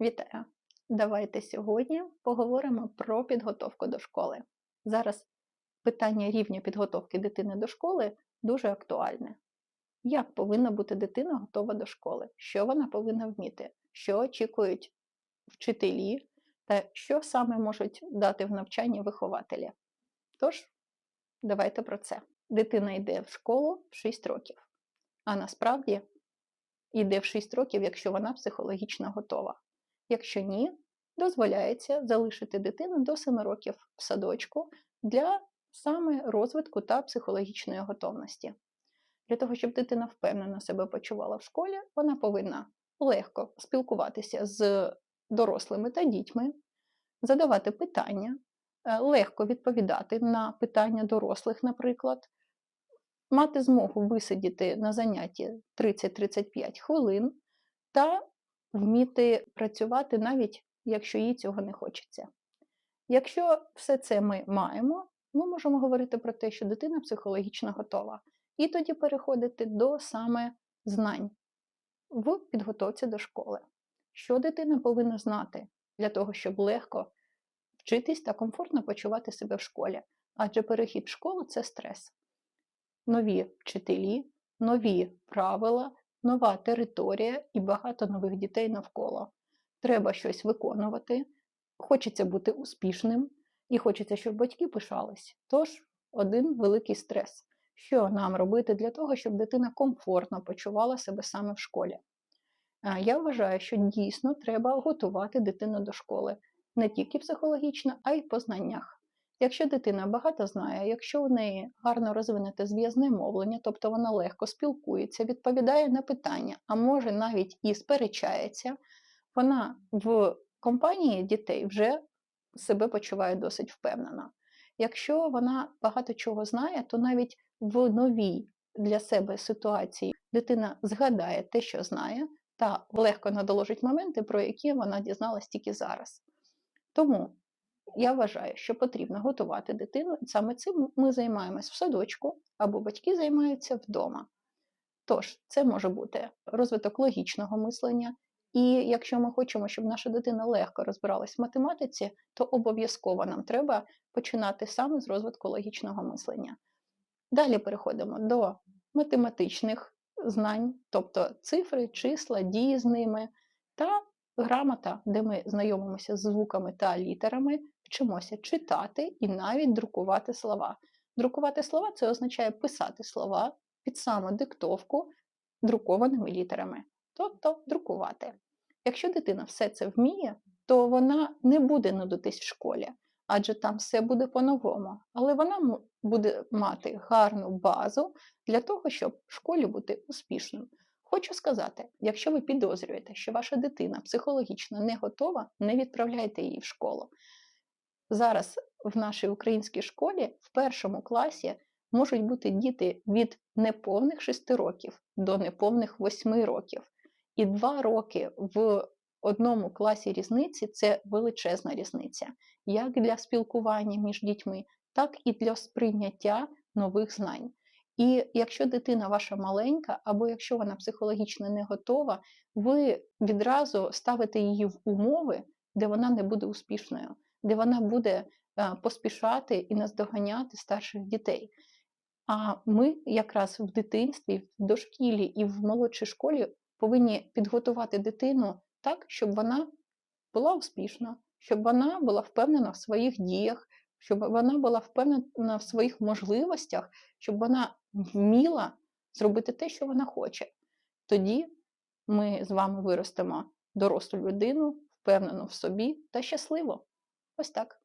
Вітаю! Давайте сьогодні поговоримо про підготовку до школи. Зараз питання рівня підготовки дитини до школи дуже актуальне. Як повинна бути дитина готова до школи? Що вона повинна вміти? Що очікують вчителі, та що саме можуть дати в навчанні вихователі? Тож, давайте про це. Дитина йде в школу в 6 років, а насправді йде в 6 років, якщо вона психологічно готова. Якщо ні, дозволяється залишити дитину до 7 років в садочку для саме розвитку та психологічної готовності. Для того, щоб дитина впевнено себе почувала в школі, вона повинна легко спілкуватися з дорослими та дітьми, задавати питання, е, легко відповідати на питання дорослих, наприклад, мати змогу висидіти на занятті 30-35 хвилин та вміти працювати навіть якщо їй цього не хочеться. Якщо все це ми маємо, ми можемо говорити про те, що дитина психологічно готова, і тоді переходити до саме знань в підготовці до школи. Що дитина повинна знати для того, щоб легко вчитись та комфортно почувати себе в школі? Адже перехід в школу це стрес. Нові вчителі, нові правила, нова територія і багато нових дітей навколо. Треба щось виконувати, хочеться бути успішним і хочеться, щоб батьки пишались. Тож один великий стрес. Що нам робити для того, щоб дитина комфортно почувала себе саме в школі? Я вважаю, що дійсно треба готувати дитину до школи не тільки психологічно, а й по знаннях. Якщо дитина багато знає, якщо у неї гарно розвинете зв'язне мовлення, тобто вона легко спілкується, відповідає на питання, а може навіть і сперечається, вона в компанії дітей вже себе почуває досить впевнено. Якщо вона багато чого знає, то навіть в новій для себе ситуації дитина згадає те, що знає, та легко надоложить моменти, про які вона дізналась тільки зараз. Тому я вважаю, що потрібно готувати дитину, і саме цим ми займаємось в садочку або батьки займаються вдома. Тож, це може бути розвиток логічного мислення, і якщо ми хочемо, щоб наша дитина легко розбиралась в математиці, то обов'язково нам треба починати саме з розвитку логічного мислення. Далі переходимо до математичних знань, тобто цифри, числа, дії з ними, та грамота, де ми знайомимося з звуками та літерами, вчимося читати і навіть друкувати слова. Друкувати слова це означає писати слова під самодиктовку друкованими літерами, тобто друкувати. Якщо дитина все це вміє, то вона не буде нудитись в школі, адже там все буде по-новому. Але вона буде мати гарну базу для того, щоб в школі бути успішним. Хочу сказати, якщо ви підозрюєте, що ваша дитина психологічно не готова, не відправляйте її в школу. Зараз в нашій українській школі в першому класі можуть бути діти від неповних 6 років до неповних 8 років. І 2 роки в одному класі різниці це величезна різниця, як для спілкування між дітьми, так і для сприйняття нових знань. І якщо дитина ваша маленька, або якщо вона психологічно не готова, ви відразу ставите її в умови, де вона не буде успішною, де вона буде е, поспішати і наздоганяти старших дітей. А ми якраз в дитинстві, в дошкілі і в молодшій школі повинні підготувати дитину так, щоб вона була успішна, щоб вона була впевнена в своїх діях, щоб вона була впевнена в своїх можливостях, щоб вона вміла зробити те, що вона хоче. Тоді ми з вами виростемо дорослу людину, впевнену в собі та щасливо. Ось так.